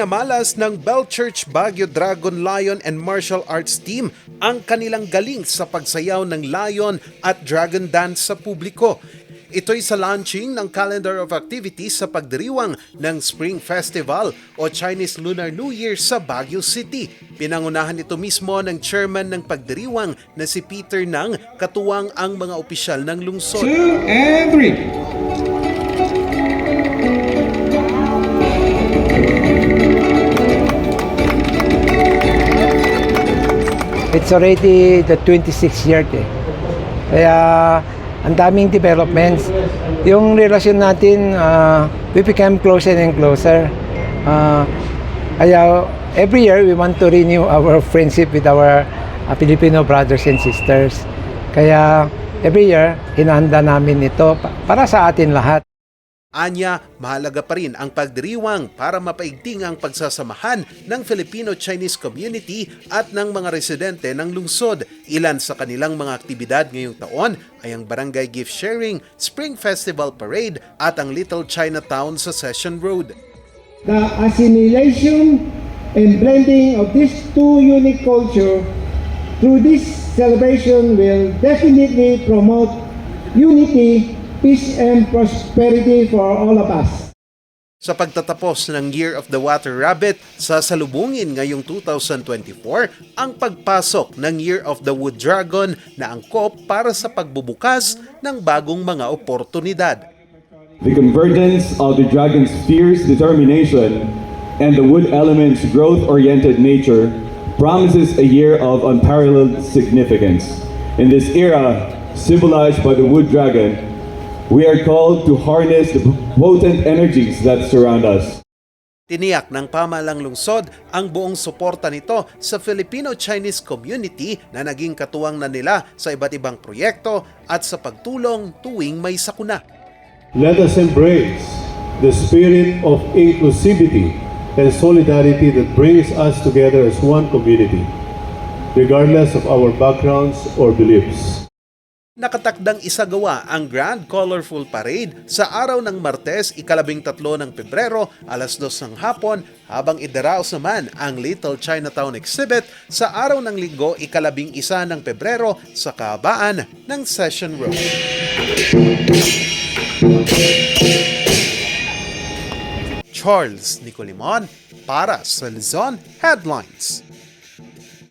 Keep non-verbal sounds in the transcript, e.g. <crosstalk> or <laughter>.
Ipinamalas ng Bell Church Baguio Dragon Lion and Martial Arts Team ang kanilang galing sa pagsayaw ng lion at dragon dance sa publiko. Ito'y sa launching ng calendar of activities sa pagdiriwang ng Spring Festival o Chinese Lunar New Year sa Baguio City. Pinangunahan ito mismo ng chairman ng pagdiriwang na si Peter Nang katuwang ang mga opisyal ng lungsod. two, and. It's already the 26th year eh. Kaya ang daming developments. Yung relasyon natin, uh, we become closer and closer. Uh, kaya every year we want to renew <laughs> our friendship with our uh, Filipino brothers and sisters. Kaya every year, hinahanda namin ito pa- para sa atin lahat. Anya, mahalaga pa rin ang pagdiriwang para mapaigting ang pagsasamahan ng Filipino-Chinese community at ng mga residente ng lungsod. Ilan sa kanilang mga aktibidad ngayong taon ay ang Barangay Gift Sharing, Spring Festival Parade at ang Little Chinatown sa Session Road. the assimilation and blending of these two unique cultures through this celebration will definitely promote unity, peace, and prosperity for all of us. Sa pagtatapos ng Year of the Water Rabbit, sasalubungin ngayong 2024 ang pagpasok ng Year of the Wood Dragon na angkop para sa pagbubukas ng bagong mga oportunidad. The convergence of the dragon's fierce determination and the wood element's growth-oriented nature promises a year of unparalleled significance. In this era, symbolized by the wood dragon, we are called to harness the potent energies that surround us. Tiniyak ng pamalang lungsod ang buong suporta nito sa Filipino-Chinese community na naging katuwang na nila sa iba't ibang proyekto at sa pagtulong tuwing may sakuna. Let us embrace the spirit of inclusivity and solidarity that brings us together as one community, regardless of our backgrounds or beliefs. Nakatakdang isagawa ang Grand Colorful Parade sa araw ng Martes, ikalabing tatlo ng Pebrero, alas dos ng hapon, habang idaraos naman ang Little Chinatown Exhibit sa araw ng Linggo, ikalabing isa ng Pebrero sa kahabaan ng Session Road. Charles Nicolimon para sa Luzon Headlines.